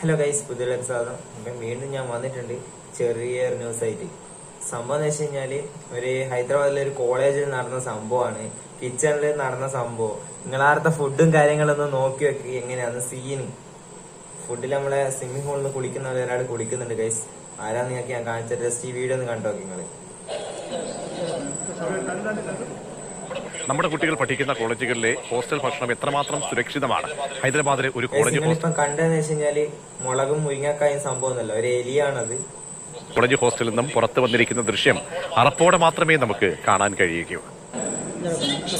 Hello guys പുതിയ സാധനം അപ്പം വീണ്ടും ഞാൻ വന്നിട്ടുണ്ട്. ചെറിയ ന്യൂസ് ആയിട്ട്. സംഭവം എന്ന് വെച്ച് കഴിഞ്ഞാൽ ഒരു ഹൈദരാബാദിലെ ഒരു കോളേജിൽ നടന്ന സംഭവമാണ്. കിച്ചണിൽ നടന്ന സംഭവം. നിങ്ങളാർത്ത ഫുഡും കാര്യങ്ങളൊന്നും നോക്കി വെക്കി. എങ്ങനെയാന്ന് സീന് ഫുഡിൽ നമ്മളെ സ്വിമ്മിംഗ് പൂളിൽ നിന്ന് കുളിക്കുന്ന ഒരാൾ കുളിക്കുന്നുണ്ട് ഗൈസ് ആരാന്ന് നിങ്ങൾക്ക് ഞാൻ കാണിച്ചിട്ട് ജസ്റ്റ് ഈ വീഡിയോ ഒന്ന് കണ്ടോ നിങ്ങൾ നമ്മുടെ കുട്ടികൾ പഠിക്കുന്ന കോളേജുകളിലെ ഹോസ്റ്റൽ ഭക്ഷണം എത്രമാത്രം സുരക്ഷിതമാണ്? ഹൈദരാബാദിലെ ഒരു കോളേജ് ഹോസ്റ്റൽ കണ്ടെന്ന് കണ്ടതെന്ന് വെച്ച് കഴിഞ്ഞാൽ മുളകും മുരിങ്ങക്കായും സംഭവം ഒന്നല്ല ഒരു എലിയാണത്. കോളേജ് ഹോസ്റ്റലിൽ നിന്നും പുറത്തു വന്നിരിക്കുന്ന ദൃശ്യം അറപ്പോടെ മാത്രമേ നമുക്ക് കാണാൻ കഴിയുകയുള്ളൂ.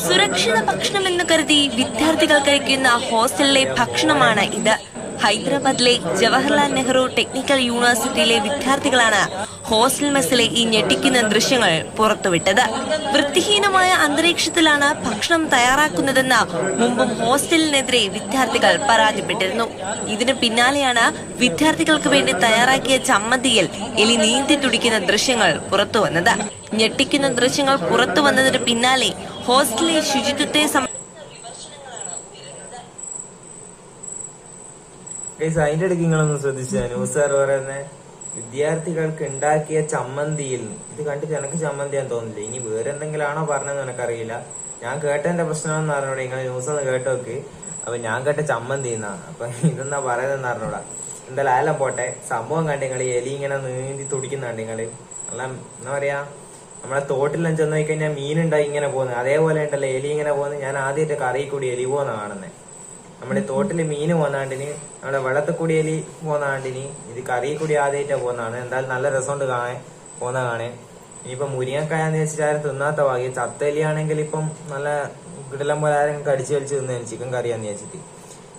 സുരക്ഷിത ഭക്ഷണം എന്ന് കരുതി വിദ്യാർത്ഥികൾ കഴിക്കുന്ന ഹോസ്റ്റലിലെ ഭക്ഷണമാണ് ഇത്. ഹൈദരാബാദിലെ ജവഹർലാൽ നെഹ്റു ടെക്നിക്കൽ യൂണിവേഴ്സിറ്റിയിലെ വിദ്യാർത്ഥികളാണ് ഹോസ്റ്റൽ മെസ്സിലെ ഈ ഞെട്ടിക്കുന്ന ദൃശ്യങ്ങൾ പുറത്തുവിട്ടത്. വൃത്തിഹീനമായ അന്തരീക്ഷത്തിലാണ് ഭക്ഷണം തയ്യാറാക്കുന്നതെന്ന് മുമ്പും ഹോസ്റ്റലിനെതിരെ വിദ്യാർത്ഥികൾ പരാതിപ്പെട്ടിരുന്നു. ഇതിന് പിന്നാലെയാണ് വിദ്യാർത്ഥികൾക്ക് വേണ്ടി തയ്യാറാക്കിയ ചമ്മന്തിയിൽ എലി നീന്തി തുടിക്കുന്ന ദൃശ്യങ്ങൾ പുറത്തുവന്നത്. ഞെട്ടിക്കുന്ന ദൃശ്യങ്ങൾ പുറത്തു വന്നതിന് പിന്നാലെ ഹോസ്റ്റലിലെ ശുചിത്വത്തെ സം- ഗൈസ് അതിന്റെ ഇടയ്ക്ക് നിങ്ങളൊന്ന് ശ്രദ്ധിച്ചാ ന്യൂസ് സാർ പറയുന്നത് വിദ്യാർത്ഥികൾക്ക് ഉണ്ടാക്കിയ ചമ്മന്തിയിൽ ഇത് കണ്ടിട്ട് എനിക്ക് ചമ്മന്തിയാന്ന് തോന്നില്ല ഇനി വേറെ എന്തെങ്കിലും ആണോ പറഞ്ഞതെന്ന് എനിക്കറിയില്ല. ഞാൻ കേട്ടതിന്റെ പ്രശ്നമെന്ന് അറിഞ്ഞൂടാ നിങ്ങൾ ന്യൂസ് ഒന്ന് കേട്ടോക്ക്. അപ്പൊ ഞാൻ കേട്ട ചമ്മന്തി എന്നാണ് അപ്പൊ ഇതെന്നാ പറയുന്നതെന്ന് അറിഞ്ഞൂടാ എന്തായാലും ആയാലും പോട്ടെ. സംഭവം കണ്ട് നിങ്ങൾ എലി ഇങ്ങനെ നീന്തി തുടിക്കുന്നുണ്ട് നിങ്ങൾ. നല്ല എന്താ പറയാ? നമ്മളെ തോട്ടിലെല്ലാം ചെന്ന് കഴിഞ്ഞാൽ മീനുണ്ടായി ഇങ്ങനെ പോകുന്നത്. അതേപോലെ ഉണ്ടല്ലോ എലി ഇങ്ങനെ പോകുന്നത്. ഞാൻ ആദ്യമായിട്ട് കറി കൂടി എലി പോകുന്ന കാണുന്നത് നമ്മുടെ തോട്ടിൽ മീൻ പോന്നാണ്ടിന് നമ്മുടെ വെള്ളത്തിൽ കൂടിയലി പോന്നാണ്ടിന് ഇത് കറി കൂടി ആദ്യമായിട്ടാ പോകുന്നതാണ് എന്തായാലും നല്ല രസമുണ്ട് കാണാൻ പോന്ന കാണേ ഇനിയിപ്പൊ മുരിങ്ങക്കായെന്ന് വെച്ചാൽ തിന്നാത്ത ഭാഗ്യം. ചത്തലിയാണെങ്കിൽ ഇപ്പം നല്ല കിടലം പോലെ ആരും കടിച്ചു വലിച്ച് തിന്നു ചിക്കൻ കറിയാന്ന് വെച്ചിട്ട്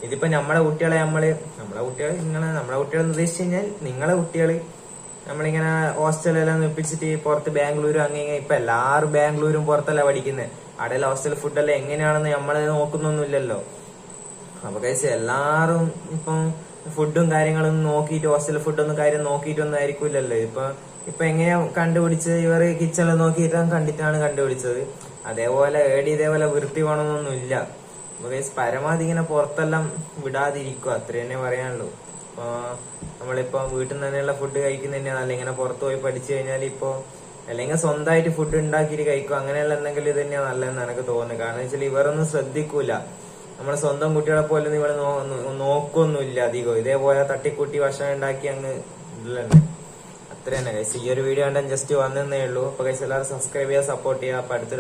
ഇതിപ്പോ നമ്മളെ കുട്ടികളെ നമ്മൾ നമ്മളെ കുട്ടികൾ നിങ്ങളെ നമ്മളെ കുട്ടികൾ എന്ന് ഉദ്ദേശിച്ചു കഴിഞ്ഞാൽ നിങ്ങളെ കുട്ടികൾ നമ്മളിങ്ങനെ ഹോസ്റ്റലെല്ലാം നിർപ്പിച്ചിട്ട് പുറത്ത് ബാംഗ്ലൂരും അങ്ങനെ ഇപ്പൊ എല്ലാവരും ബാംഗ്ലൂരും പുറത്തല്ല പഠിക്കുന്നത് അവിടെ ഹോസ്റ്റൽ ഫുഡെല്ലാം എങ്ങനെയാണെന്ന് നമ്മൾ നോക്കുന്നൊന്നുമില്ലല്ലോ. അപ്പൊ കഴിച്ച് എല്ലാരും ഇപ്പം ഫുഡും കാര്യങ്ങളും നോക്കിയിട്ട് ഹോസ്റ്റൽ ഫുഡൊന്നും കാര്യം നോക്കിയിട്ടൊന്നും ആയിരിക്കില്ലല്ലോ ഇപ്പൊ ഇപ്പൊ എങ്ങനെയാ കണ്ടുപിടിച്ച് ഇവർ കിച്ചണിൽ നോക്കിയിട്ട് കണ്ടിട്ടാണ് കണ്ടുപിടിച്ചത്. അതേപോലെ ഏടി ഇതേപോലെ വൃത്തി വേണമെന്നൊന്നും ഇല്ല. അപ്പൊ കഴിച്ച് പരമാവധി ഇങ്ങനെ പുറത്തെല്ലാം വിടാതിരിക്കുക. അത്ര തന്നെ പറയാനുള്ളൂ. ഇപ്പൊ നമ്മളിപ്പോ വീട്ടിൽ നിന്ന് തന്നെയുള്ള ഫുഡ് കഴിക്കുന്ന തന്നെയാണ്. നല്ല ഇങ്ങനെ പുറത്തു പോയി പഠിച്ചു കഴിഞ്ഞാൽ ഇപ്പോ അല്ലെങ്കിൽ സ്വന്തമായിട്ട് ഫുഡ് ഉണ്ടാക്കിയിട്ട് കഴിക്കും അങ്ങനെയുള്ള എന്തെങ്കിലും ഇത് തന്നെയാണ് നല്ലതെന്ന് എനിക്ക് തോന്നുന്നത് കാരണം വെച്ചാൽ ഇവരൊന്നും ശ്രദ്ധിക്കൂല. നമ്മളെ സ്വന്തം കുട്ടികളെ പോലെ ഇവിടെ നോക്കൊന്നുമില്ല അധികം ഇതേപോലെ തട്ടിക്കൂട്ടി ഭക്ഷണം ഉണ്ടാക്കി അങ്ങ് ഇതിലന്നെ അത്ര തന്നെ ഈ ഒരു വീഡിയോ കണ്ടാൽ ജസ്റ്റ് വന്നേ ഉള്ളൂ. അപ്പൊ കഴിച്ചാൽ എല്ലാവരും സബ്സ്ക്രൈബ് ചെയ്യുക സപ്പോർട്ട് ചെയ്യുക. അപ്പൊ അടുത്തൊരു